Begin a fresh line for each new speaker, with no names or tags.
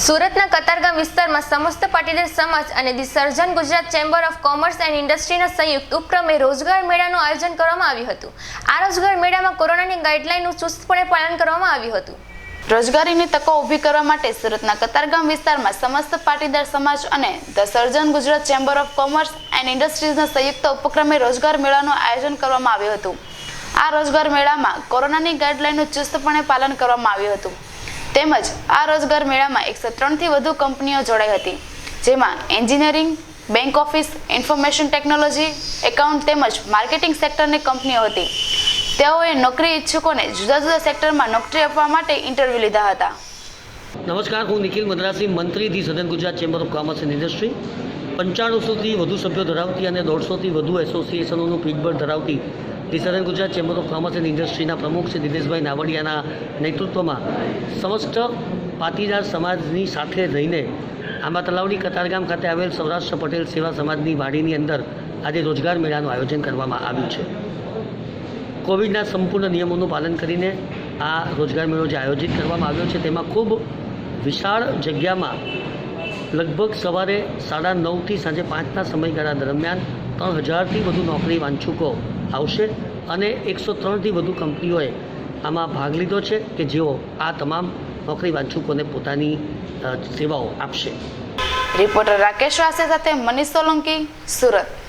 સુરતના કતારગામ વિસ્તારમાં સમસ્ત પાટીદાર સમાજ અને the southern Gujarat chamber of commerce and ઇન્ડસ્ટ્રીના સંયુક્ત ઉપક્રમે રોજગાર મેળાનું આયોજન કરવામાં આવ્યું હતું. આ રોજગાર મેળામાં કોરોનાની ગાઈડલાઈનનું ચુસ્તપણે પાલન કરવામાં આવ્યું હતું.
રોજગારીની તકો ઊભી કરવા માટે સુરતના કતારગામ વિસ્તારમાં સમસ્ત પાટીદાર સમાજ અને the southern Gujarat chamber of commerce and ઇન્ડસ્ટ્રીઝના સંયુક્ત ઉપક્રમે રોજગાર મેળાનું આયોજન કરવામાં આવ્યું હતું. આ રોજગાર મેળામાં કોરોનાની ગાઈડલાઈનનું ચુસ્તપણે પાલન કરવામાં આવ્યું હતું. તેમજ આ રોજગાર મેળામાં એકસો ત્રણથી વધુ કંપનીઓ જોડાઈ હતી, જેમાં engineering, bank office, information technology, account તેમજ માર્કેટિંગ સેક્ટરની કંપનીઓ હતી. તેઓએ નોકરી ઈચ્છુકોને જુદા જુદા સેક્ટરમાં નોકરી આપવા માટે ઇન્ટરવ્યૂ લીધા હતા.
નમસ્કાર, હું નિખિલ મદ્રાસી, મંત્રી the southern Gujarat chamber of commerce and industry. પંચાણુંસોથી વધુ સભ્યો ધરાવતી અને દોઢસોથી વધુ એસોસિએશનોનું પીઠબળ ધરાવતી the Gujarat chamber of commerce and ઇન્ડસ્ટ્રીના પ્રમુખ શ્રી દિનેશભાઈ નાવડિયાના નેતૃત્વમાં સમસ્ત પાટીદાર સમાજની સાથે રહીને આંબા તલાવડી કતારગામ ખાતે આવેલ સૌરાષ્ટ્ર પટેલ સેવા સમાજની વાડીની અંદર આજે રોજગાર મેળાનું આયોજન કરવામાં આવ્યું છે. કોવિડના સંપૂર્ણ નિયમોનું પાલન કરીને આ રોજગાર મેળો જે આયોજિત કરવામાં આવ્યો છે તેમાં ખૂબ વિશાળ જગ્યામાં લગભગ સવારે સાડા નવથી સાંજે પાંચના સમયગાળા દરમિયાન ત્રણ હજારથી વધુ નોકરી વાંછુકો આવશે અને એકસો ત્રણથી વધુ કંપનીઓએ આમાં ભાગ લીધો છે કે જેઓ આ તમામ નોકરી વાંછુકોને પોતાની સેવાઓ આપશે.
રિપોર્ટર રાકેશ વાસે સાથે મનીષ સોલંકી, સુરત.